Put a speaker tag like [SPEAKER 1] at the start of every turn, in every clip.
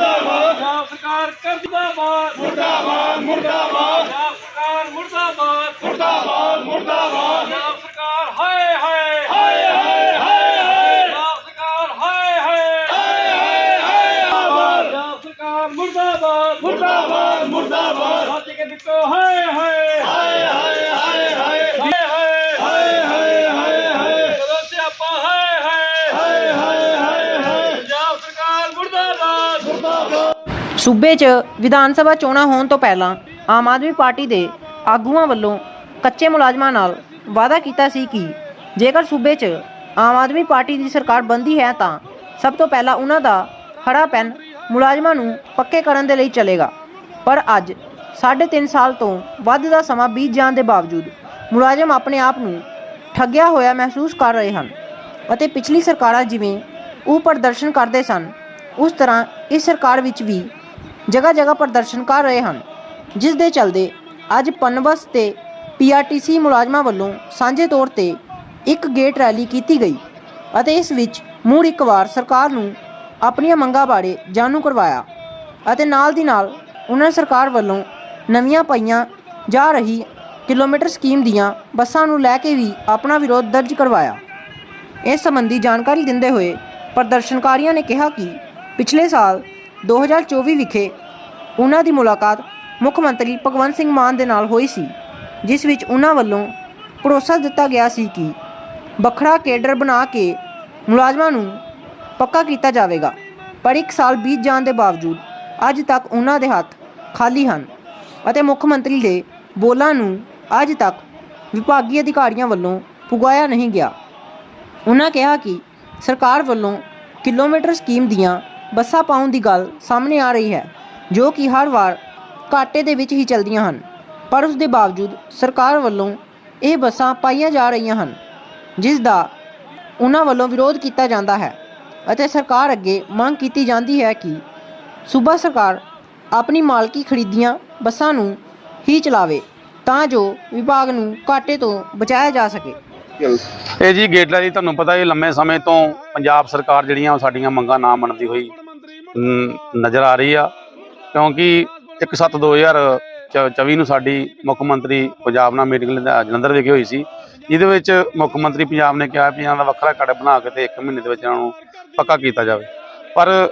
[SPEAKER 1] ਮੁਰਦਾਬਾਦ। ਪੰਜਾਬ ਸਰਕਾਰ ਕਰ ਜਿੰਦਾਬਾਦ ਮੁਰਦਾਬਾਦ ਮੁਰਦਾਬਾਦ। ਪੰਜਾਬ ਸਰਕਾਰ ਮੁਰਦਾਬਾਦ। ਮੁਰਦਾਬਾਦ ਮੁਰਦਾਬਾਦ।
[SPEAKER 2] ਸੂਬੇ 'ਚ ਵਿਧਾਨ ਸਭਾ ਚੋਣਾਂ ਹੋਣ ਤੋਂ ਪਹਿਲਾਂ ਆਮ ਆਦਮੀ ਪਾਰਟੀ ਦੇ ਆਗੂਆਂ ਵੱਲੋਂ ਕੱਚੇ ਮੁਲਾਜ਼ਮਾਂ ਨਾਲ ਵਾਅਦਾ ਕੀਤਾ ਸੀ ਕਿ ਜੇਕਰ ਸੂਬੇ 'ਚ ਆਮ ਆਦਮੀ ਪਾਰਟੀ ਦੀ ਸਰਕਾਰ ਬੰਦੀ ਹੈ ਤਾਂ ਸਭ ਤੋਂ ਪਹਿਲਾਂ ਉਹਨਾਂ ਦਾ ਹਰਾ ਪੈਨ ਮੁਲਾਜ਼ਮਾਂ ਨੂੰ ਪੱਕੇ ਕਰਨ ਦੇ ਲਈ ਚੱਲੇਗਾ। ਪਰ ਅੱਜ 3.5 ਸਾਲ ਤੋਂ ਵੱਧ ਦਾ ਸਮਾਂ ਬੀਤ ਜਾਣ ਦੇ ਬਾਵਜੂਦ ਮੁਲਾਜ਼ਮ ਆਪਣੇ ਆਪ ਨੂੰ ਠੱਗਿਆ ਹੋਇਆ ਮਹਿਸੂਸ ਕਰ ਰਹੇ ਹਨ ਅਤੇ ਪਿਛਲੀ ਸਰਕਾਰਾਂ ਜਿਵੇਂ ਉਹ ਪ੍ਰਦਰਸ਼ਨ ਕਰਦੇ ਸਨ, ਉਸ ਤਰ੍ਹਾਂ ਇਸ ਸਰਕਾਰ ਵਿੱਚ ਵੀ ਜਗ੍ਹਾ ਜਗ੍ਹਾ ਪ੍ਰਦਰਸ਼ਨ ਕਰ ਰਹੇ ਹਨ, ਜਿਸ ਦੇ ਚਲਦੇ ਅੱਜ ਪਨਬਸ ਤੇ ਪੀਆਰਟੀਸੀ ਮੁਲਾਜ਼ਮਾਂ ਵੱਲੋਂ ਸਾਂਝੇ ਤੌਰ ਤੇ ਇੱਕ ਗੇਟ ਰੈਲੀ ਕੀਤੀ ਗਈ ਅਤੇ ਇਸ ਵਿੱਚ ਮੁੜ ਇੱਕ ਵਾਰ ਸਰਕਾਰ ਨੂੰ ਆਪਣੀਆਂ ਮੰਗਾਂ ਬਾਰੇ ਜਾਣੂ ਕਰਵਾਇਆ ਅਤੇ ਨਾਲ ਦੀ ਨਾਲ ਉਹਨਾਂ ਸਰਕਾਰ ਵੱਲੋਂ ਨਵੀਆਂ ਪਾਈਆਂ ਜਾ ਰਹੀ ਕਿਲੋਮੀਟਰ ਸਕੀਮ ਦੀਆਂ ਬੱਸਾਂ ਨੂੰ ਲੈ ਕੇ ਵੀ ਆਪਣਾ ਵਿਰੋਧ ਦਰਜ ਕਰਵਾਇਆ। ਇਸ ਸੰਬੰਧੀ ਜਾਣਕਾਰੀ ਦਿੰਦੇ ਹੋਏ ਪ੍ਰਦਰਸ਼ਨਕਾਰੀਆਂ ਨੇ ਕਿਹਾ ਕਿ ਪਿਛਲੇ ਸਾਲ 2024 ਵਿਖੇ ਉਹਨਾਂ ਦੀ ਮੁਲਾਕਾਤ ਮੁੱਖ ਮੰਤਰੀ ਭਗਵੰਤ ਸਿੰਘ ਮਾਨ ਦੇ ਨਾਲ ਹੋਈ ਸੀ, ਜਿਸ ਵਿੱਚ ਉਹਨਾਂ ਵੱਲੋਂ ਭਰੋਸਾ ਦਿੱਤਾ ਗਿਆ ਸੀ ਕਿ ਵੱਖਰਾ ਕੇਡਰ ਬਣਾ ਕੇ ਮੁਲਾਜ਼ਮਾਂ ਨੂੰ ਪੱਕਾ ਕੀਤਾ ਜਾਵੇਗਾ, ਪਰ ਇੱਕ ਸਾਲ ਬੀਤ ਜਾਣ ਦੇ ਬਾਵਜੂਦ ਅੱਜ ਤੱਕ ਉਹਨਾਂ ਦੇ ਹੱਥ ਖਾਲੀ ਹਨ ਅਤੇ ਮੁੱਖ ਮੰਤਰੀ ਦੇ ਬੋਲਾਂ ਨੂੰ ਅੱਜ ਤੱਕ ਵਿਭਾਗੀ ਅਧਿਕਾਰੀਆਂ ਵੱਲੋਂ ਪੁਗਾਇਆ ਨਹੀਂ ਗਿਆ। ਉਹਨਾਂ ਕਿਹਾ ਕਿ ਸਰਕਾਰ ਵੱਲੋਂ ਕਿਲੋਮੀਟਰ ਸਕੀਮ ਦੀਆਂ ਬੱਸਾਂ ਪਾਉਣ ਦੀ ਗੱਲ ਸਾਹਮਣੇ ਆ ਰਹੀ ਹੈ, ਜੋ ਕਿ ਹਰ ਵਾਰ ਘਾਟੇ ਦੇ ਵਿੱਚ ਹੀ ਚੱਲਦੀਆਂ ਹਨ। ਪਰ ਉਸ ਦੇ ਬਾਵਜੂਦ ਸਰਕਾਰ ਵੱਲੋਂ ਇਹ ਬੱਸਾਂ ਪਾਈਆਂ ਜਾ ਰਹੀਆਂ ਹਨ, ਜਿਸ ਦਾ ਉਹਨਾਂ ਵੱਲੋਂ ਵਿਰੋਧ ਕੀਤਾ ਜਾਂਦਾ ਹੈ ਅਤੇ ਸਰਕਾਰ ਅੱਗੇ ਮੰਗ ਕੀਤੀ ਜਾਂਦੀ ਹੈ ਕਿ ਸੂਬਾ ਸਰਕਾਰ ਆਪਣੀ ਮਾਲਕੀ ਖਰੀਦੀਆਂ ਬੱਸਾਂ ਨੂੰ ਹੀ ਚਲਾਵੇ ਤਾਂ ਜੋ ਵਿਭਾਗ ਨੂੰ ਘਾਟੇ ਤੋਂ ਬਚਾਇਆ ਜਾ ਸਕੇ।
[SPEAKER 3] ਇਹ ਜੀ ਗੇਟਲਾ ਦੀ ਤੁਹਾਨੂੰ ਪਤਾ ਇਹ ਲੰਮੇ ਸਮੇਂ ਤੋਂ ਪੰਜਾਬ ਸਰਕਾਰ ਜਿਹੜੀਆਂ ਉਹ ਸਾਡੀਆਂ ਮੰਗਾਂ ਨਾ ਮੰਨਦੀ ਹੋਈ ਨਜ਼ਰ ਆ ਰਹੀ ਆ। ਕਿਉਂਕਿ 1/7/2024 ਨੂੰ ਸਾਡੀ ਮੁੱਖ ਮੰਤਰੀ ਪੰਜਾਬ ਨਾਲ ਮੀਟਿੰਗ ਲੁਧਿਆ- ਜਲੰਧਰ ਵਿਖੇ ਹੋਈ ਸੀ। ਜਿਹਦੇ ਵਿੱਚ ਮੁੱਖ ਮੰਤਰੀ ਪੰਜਾਬ ਨੇ ਕਿਹਾ ਵੀ ਇਹਨਾਂ ਦਾ ਵੱਖਰਾ ਕਾਰਡ ਬਣਾ ਕੇ ਤੇ 1 ਮਹੀਨੇ ਦੇ ਵਿੱਚ ਇਹਨਾਂ ਨੂੰ ਪੱਕਾ ਕੀਤਾ ਜਾਵੇ। ਪਰ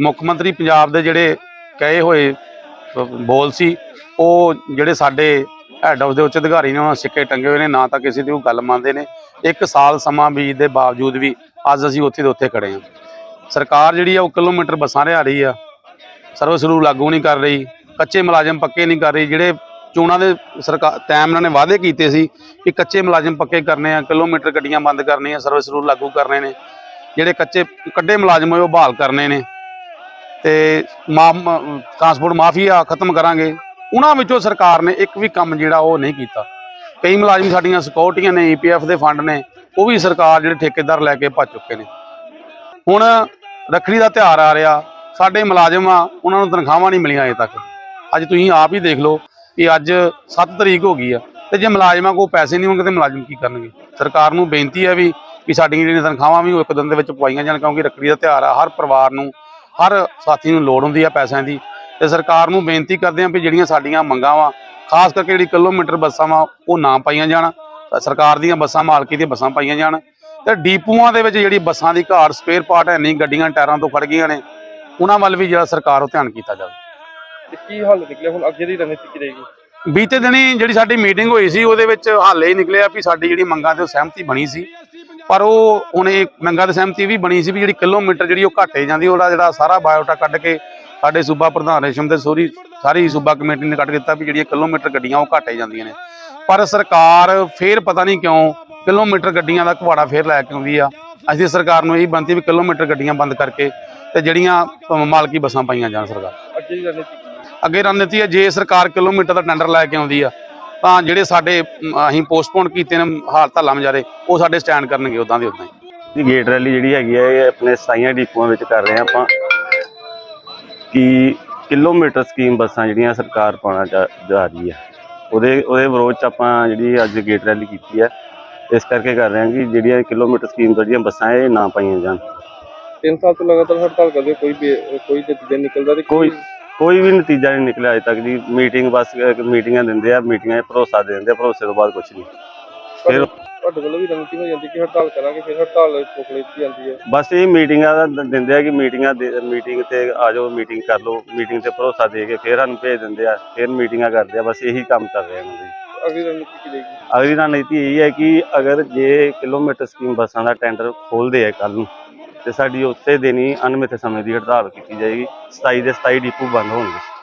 [SPEAKER 3] ਮੁੱਖ ਮੰਤਰੀ ਪੰਜਾਬ ਦੇ ਜਿਹੜੇ ਕਹੇ ਹੋਏ ਬੋਲ ਸੀ, ਉਹ ਜਿਹੜੇ ਸਾਡੇ ਹੈੱਡ ਹਾਊਸ ਦੇ ਉੱਚ ਅਧਿਕਾਰੀ ਨੇ ਉਹਨਾਂ ਸਿੱਕੇ ਟੰਗੇ ਹੋਏ ਨੇ, ਨਾ ਤਾਂ ਕਿਸੇ ਦੀ ਉਹ ਗੱਲ ਮੰਨਦੇ ਨੇ। ਇੱਕ ਸਾਲ ਸਮਾਂ ਬੀਜ ਦੇ ਬਾਵਜੂਦ ਵੀ ਅੱਜ ਅਸੀਂ ਉੱਥੇ ਦੇ ਉੱਥੇ ਖੜੇ ਹਾਂ। ਸਰਕਾਰ ਜਿਹੜੀ ਆ, ਉਹ ਕਿਲੋਮੀਟਰ ਬੱਸਾਂ ਰਿਆ ਰਹੀ ਆ। ਸਰਵਿਸ ਰੂਲ ਲਾਗੂ ਨਹੀਂ ਕਰ ਰਹੀ, ਕੱਚੇ ਮੁਲਾਜ਼ਮ ਪੱਕੇ ਨਹੀਂ ਕਰ ਰਹੀ। ਜਿਹੜੇ ਚੋਣਾਂ ਦੇ ਸਰਕਾਰ ਟਾਈਮ ਇਹਨਾਂ ਨੇ ਵਾਅਦੇ ਕੀਤੇ ਸੀ ਕਿ ਕੱਚੇ ਮੁਲਾਜ਼ਮ ਪੱਕੇ ਕਰਨੇ ਆ, ਕਿਲੋਮੀਟਰ ਗੱਡੀਆਂ ਬੰਦ ਕਰਨੀਆਂ, ਸਰਵਿਸ ਰੂਲ ਲਾਗੂ ਕਰਨੇ ਨੇ। ਜਿਹੜੇ ਕੱਚੇ, ਕੱਢੇ ਮੁਲਾਜ਼ਮ ਹੋਏ, ਉਹ ਬਹਾਲ ਕਰਨੇ ਨੇ। ਤੇ ਮਾ ਟਰਾਂਸਪੋਰਟ ਮਾਫੀਆ ਖਤਮ ਕਰਾਂਗੇ। ਉਹਨਾਂ ਵਿੱਚੋਂ ਸਰਕਾਰ ਨੇ ਇੱਕ ਵੀ ਕੰਮ ਜਿਹੜਾ ਉਹ ਨਹੀਂ ਕੀਤਾ। ਕਈ ਮੁਲਾਜ਼ਮ ਸਾਡੀਆਂ ਸਿਕਿਉਰਟੀਆਂ ਨੇ ਈਪੀਐਫ ਦੇ ਫੰਡ ਨੇ, ਉਹ ਵੀ ਸਰਕਾਰ ਜਿਹੜੇ ਠੇਕੇਦਾਰ ਲੈ ਕੇ ਭੱਜ ਚੁੱਕੇ ਨੇ। ਹੁਣ ਰੱਖੜੀ ਦਾ ਤਿਉਹਾਰ ਆ ਰਿਹਾ, ਸਾਡੇ ਮੁਲਾਜ਼ਮ ਆ ਉਹਨਾਂ ਨੂੰ ਤਨਖਾਹਾਂ ਨਹੀਂ ਮਿਲੀਆਂ ਅਜੇ ਤੱਕ। ਅੱਜ ਤੁਸੀਂ ਆਪ ਹੀ ਦੇਖ ਲਓ ਕਿ ਅੱਜ 7 ਤਰੀਕ ਹੋ ਗਈ ਆ, ਤੇ ਜੇ ਮੁਲਾਜ਼ਮਾਂ ਕੋਲ ਪੈਸੇ ਨਹੀਂ ਹੋਣਗੇ ਤੇ ਮੁਲਾਜ਼ਮ ਕੀ ਕਰਨਗੇ? ਸਰਕਾਰ ਨੂੰ ਬੇਨਤੀ ਹੈ ਵੀ ਕਿ ਸਾਡੀਆਂ ਜਿਹੜੀਆਂ ਤਨਖਾਹਾਂ ਵੀ ਉਹ ਇੱਕ ਦਿਨ ਦੇ ਵਿੱਚ ਪਵਾਈਆਂ ਜਾਣ, ਕਿਉਂਕਿ ਰੱਖੜੀ ਦਾ ਤਿਉਹਾਰ ਆ, ਹਰ ਪਰਿਵਾਰ ਨੂੰ, ਹਰ ਸਾਥੀ ਨੂੰ ਲੋੜ ਹੁੰਦੀ ਆ ਪੈਸਿਆਂ ਦੀ। ਤੇ ਸਰਕਾਰ ਨੂੰ ਬੇਨਤੀ ਕਰਦੇ ਹਾਂ ਵੀ ਜਿਹੜੀਆਂ ਸਾਡੀਆਂ ਮੰਗਾਂ ਵਾ ਖਾਸ ਕਰਕੇ ਜਿਹੜੀ ਕਿਲੋਮੀਟਰ ਬੱਸਾਂ ਵਾ ਉਹ ਨਾ ਪਾਈਆਂ ਜਾਣ। ਸਰਕਾਰ ਦੀਆਂ ਬੱਸਾਂ ਮਾਲਕੀ ਦੀਆਂ ਬੱਸਾਂ ਪਾਈਆਂ ਜਾਣ। ਤੇ ਡੀਪੂਆਂ ਦੇ ਵਿੱਚ ਜਿਹੜੀ ਬੱਸਾਂ ਦੀ ਘਾਟ ਸਪੇਅਰ ਪਾਰਟ ਹੈ ਨਹੀਂ ਗੱਡੀਆਂ ਟਾਇਰਾਂ ਤੋਂ ਖੜ ਗਈਆਂ ਨੇ ਉਹਨਾਂ ਵੱਲ ਵੀ ਜਿਹੜਾ ਸਰਕਾਰ ਉਹ ਧਿਆਨ ਕੀਤਾ ਜਾਵੇ।
[SPEAKER 4] ਕੀ ਹੱਲ ਨਿਕਲਿਆ? ਹੁਣ ਅੱਗੇ ਦੀ ਰਣਨੀਤੀ ਕੀ ਰਹੇਗੀ?
[SPEAKER 3] ਬੀਤੇ ਦਿਨੀ ਜਿਹੜੀ ਸਾਡੀ ਮੀਟਿੰਗ ਹੋਈ ਸੀ ਉਹਦੇ ਵਿੱਚ ਹਾਲੇ ਹੀ ਨਿਕਲਿਆ ਵੀ ਸਾਡੀ ਜਿਹੜੀ ਮੰਗਾਂ ਤੇ ਸਹਿਮਤੀ ਬਣੀ ਸੀ। ਪਰ ਉਹ ਇਹ ਮੰਗਾਂ ਤੇ ਸਹਿਮਤੀ ਵੀ ਬਣੀ ਸੀ ਵੀ ਜਿਹੜੀ ਕਿਲੋਮੀਟਰ ਜਿਹੜੀ ਉਹ ਘਾਟੇ ਜਾਂਦੀ ਉਹਦਾ ਜਿਹੜਾ ਸਾਰਾ ਬਾਇਓਟਾ ਕੱਢ ਕੇ ਸਾਡੇ ਸੂਬਾ ਪ੍ਰਧਾਨ ਰੇਸ਼ਮ ਤੇ ਸੋਰੀ ਸਾਰੀ ਸੂਬਾ ਕਮੇਟੀ ਨੇ ਕੱਢ ਦਿੱਤਾ ਵੀ ਜਿਹੜੀਆਂ ਕਿਲੋਮੀਟਰ ਗੱਡੀਆਂ ਉਹ ਘਾਟੇ ਜਾਂਦੀਆਂ ਨੇ। ਪਰ ਸਰਕਾਰ ਫੇਰ ਪਤਾ ਨਹੀਂ ਕਿਉਂ ਕਿਲੋਮੀਟਰ ਗੱਡੀਆਂ ਦਾ ਘਵਾੜਾ ਫੇਰ ਲੈ ਕੇ ਆਉਂਦੀ ਆ। ਅਸੀਂ ਸਰਕਾਰ ਨੂੰ ਇਹੀ ਬੇਨਤੀ ਵੀ ਕਿਲੋਮੀਟਰ ਗੱਡੀਆਂ ਬੰਦ ਕਰਕੇ ਤੇ ਜਿਹੜੀਆਂ ਮਾਲਕੀ ਬੱਸਾਂ ਪਾਈਆਂ ਜਾਣ ਸਰਕਾਰ।
[SPEAKER 4] ਅੱਗੇ ਦੀ ਰਣਨੀਤੀ ਹੈ?
[SPEAKER 3] ਅੱਗੇ ਰਣਨੀਤੀ ਹੈ ਜੇ ਸਰਕਾਰ ਕਿਲੋਮੀਟਰ ਦਾ ਟੈਂਡਰ ਲੈ ਕੇ ਆਉਂਦੀ ਆ ਤਾਂ ਜਿਹੜੇ ਸਾਡੇ ਅਸੀਂ ਪੋਸਟਪੋਨ ਕੀਤੇ ਨੇ ਹਾਲਤ ਹੱਲਾ ਮਜਾਰੇ ਉਹ ਸਾਡੇ ਸਟੈਂਡ ਕਰਨਗੇ ਉਦਾਂ ਦੇ ਉਦਾਂ ਹੀ।
[SPEAKER 5] ਗੇਟ ਰੈਲੀ ਜਿਹੜੀ ਹੈਗੀ ਹੈ ਇਹ ਆਪਣੇ ਸਾਈਆਂ ਡਿਪੂਆਂ ਵਿੱਚ ਕਰ ਰਹੇ ਹਾਂ ਆਪਾਂ। ਕਿ ਕਿਲੋਮੀਟਰ ਸਕੀਮ ਬੱਸਾਂ ਜਿਹੜੀਆਂ ਸਰਕਾਰ ਪਾਉਣਾ ਜਾ ਰਹੀ ਹੈ। ਉਹਦੇ ਉਹਦੇ ਵਿਰੋਧ ਚ ਆਪਾਂ ਜਿਹੜੀ ਅੱਜ ਗੇਟ ਰੈਲੀ ਕੀਤੀ ਹੈ ਇਸ ਕਰਕੇ ਕਰ ਰਹੇ ਹਾਂ ਕਿ ਜਿਹੜੀਆਂ ਕਿਲੋਮੀਟਰ ਸਕੀਮ ਜਿਹੜੀਆਂ ਬੱਸਾਂ ਇਹ ਨਾ ਪਾਈਆਂ ਜਾਣ।
[SPEAKER 4] ਤਿੰਨ ਸਾਲ ਤੋਂ ਲਗਾਤਾਰ ਹੜਤਾਲ ਕਰਦੇ ਕੋਈ ਬੇ- ਕੋਈ ਨਤੀਜਾ ਨਿਕਲਦਾ ਤੇ
[SPEAKER 5] ਕੋਈ ਕੋਈ ਵੀ ਨਤੀਜਾ ਨਹੀਂ ਨਿਕਲਿਆ ਅਜੇ ਤੱਕ ਜੀ। ਮੀਟਿੰਗ ਬਸ ਮੀਟਿੰਗਾਂ ਦਿੰਦੇ ਆ ਮੀਟਿੰਗਾਂ 'ਚ ਭਰੋਸਾ ਦੇ ਦਿੰਦੇ ਆ ਭਰੋਸੇ ਤੋਂ ਬਾਅਦ ਕੁਝ ਨਹੀਂ। ਫਿਰ
[SPEAKER 4] ਤੁਹਾਡੇ ਵੱਲੋਂ ਵੀ ਰਣਨੀਤੀ ਹੋ ਜਾਂਦੀ ਕਿ ਹੜਤਾਲ ਕਰਾਂਗੇ ਫਿਰ ਹੜਤਾਲ ਚੁੱਕ ਲਈ ਜਾਂਦੀ ਹੈ।
[SPEAKER 5] ਬਸ ਇਹ ਮੀਟਿੰਗਾਂ ਦਾ ਦ- ਦਿੰਦੇ ਆ ਕਿ ਮੀਟਿੰਗਾਂ ਮੀਟਿੰਗ ਤੇ ਆ ਜਾਓ ਮੀਟਿੰਗ ਕਰ ਲਓ ਮੀਟਿੰਗ ਤੇ ਭਰੋਸਾ ਦੇ ਕੇ ਫਿਰ ਸਾਨੂੰ ਭੇਜ ਦਿੰਦੇ ਆ ਫਿਰ ਮੀਟਿੰਗਾਂ ਕਰਦੇ ਆ ਬਸ ਇਹੀ ਕੰਮ ਕਰ ਰਹੇ ਆ ਇਹਨਾਂ ਦੇ।
[SPEAKER 4] ਅਗਲੀ ਰਣਨੀਤੀ ਕੀ ਰਹੇਗੀ?
[SPEAKER 5] ਅਗਲੀ ਰਣਨੀਤੀ ਇਹ ਹੈ ਕਿ ਅਗਰ ਜੇ ਕਿਲੋਮੀਟਰ ਸਕੀਮ ਬੱਸਾਂ ਦਾ ਟੈਂਡਰ ਖੋਲਦੇ ਆ ਕੱਲ ਨੂੰ ਤੇ ਸਾਡੀ ਉਸੇ ਦਿਨ ਹੀ ਅਨਮਿੱਥੇ ਸਮੇਂ ਦੀ ਹੜਤਾਲ ਕੀਤੀ ਜਾਏਗੀ 27 ਦੇ 27 ਡਿਪੂ ਬੰਦ ਹੋਣਗੇ।